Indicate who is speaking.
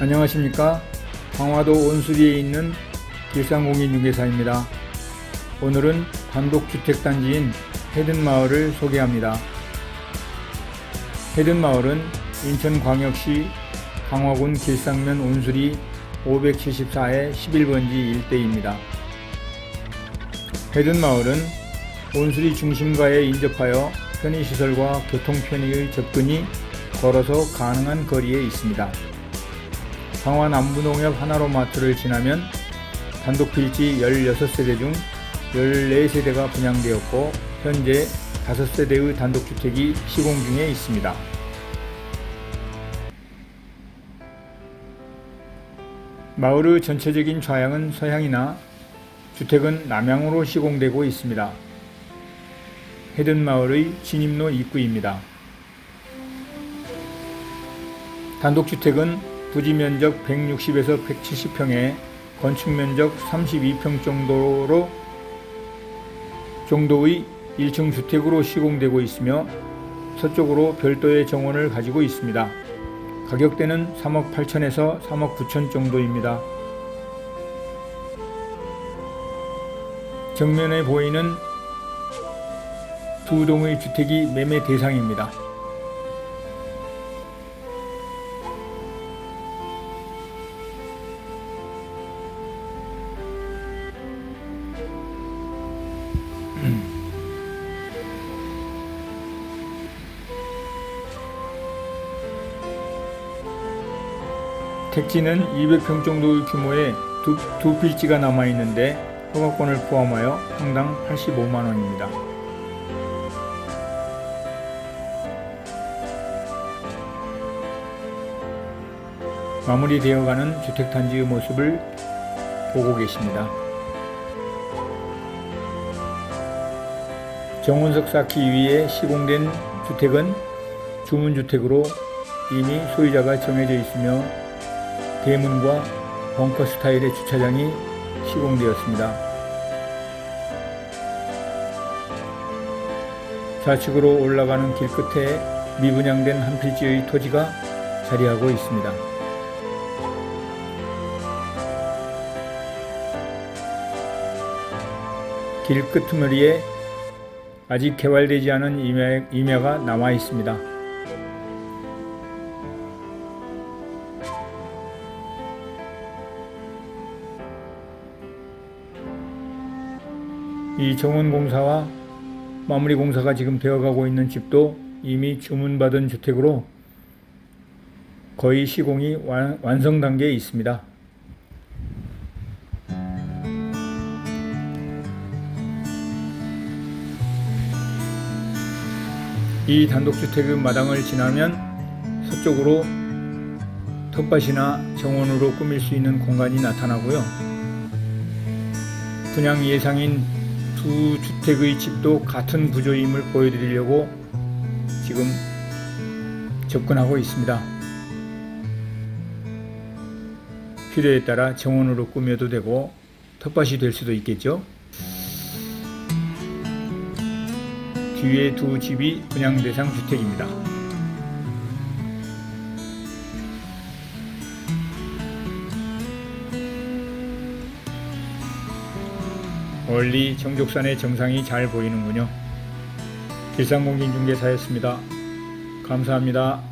Speaker 1: 안녕하십니까? 강화도 온수리에 있는 길상공인중개사입니다. 오늘은 단독주택단지인 해든마을을 소개합니다. 해든마을은 인천광역시 강화군 길상면 온수리 574의 11번지 일대입니다. 해든마을은 온수리 중심가에 인접하여 편의시설과 교통 편의의 접근이 걸어서 가능한 거리에 있습니다. 강화 남부농협 하나로마트를 지나면 단독 필지 16세대 중 14세대가 분양되었고 현재 5세대의 단독주택이 시공 중에 있습니다. 마을의 전체적인 좌향은 서향이나 주택은 남향으로 시공되고 있습니다. 해든마을의 진입로 입구입니다. 단독주택은 부지 면적 160에서 170평에 건축 면적 32평 정도로 정도의 1층 주택으로 시공되고 있으며 서쪽으로 별도의 정원을 가지고 있습니다. 가격대는 3억 8천에서 3억 9천 정도입니다. 정면에 보이는 두 동의 주택이 매매 대상입니다. 택지는 200평 정도의 규모의 두, 두 필지가 남아 있는데 허가권을 포함하여 평당 85만 원입니다. 마무리되어가는 주택단지의 모습을 보고 계십니다. 정원석 쌓기 위해 시공된 주택은 주문주택으로 이미 소유자가 정해져 있으며 대문과 벙커 스타일의 주차장이 시공되었습니다. 좌측으로 올라가는 길 끝에 미분양된 한 필지의 토지가 자리하고 있습니다. 길 끄트머리에 아직 개발되지 않은 임야, 임야가 남아 있습니다. 이 정원 공사와 마무리 공사가 지금 되어가고 있는 집도 이미 주문받은 주택으로 거의 시공이 완, 완성 단계에 있습니다. 이 단독주택의 마당을 지나면 서쪽으로 텃밭이나 정원으로 꾸밀 수 있는 공간이 나타나고요. 분양 예상인 두 주택의 집도 같은 구조임을 보여드리려고 지금 접근하고 있습니다. 필요에 따라 정원으로 꾸며도 되고 텃밭이 될 수도 있겠죠. 뒤에 두 집이 분양 대상 주택입니다. 멀리 정족산의 정상이 잘 보이는군요. 길상공인중개사였습니다. 감사합니다.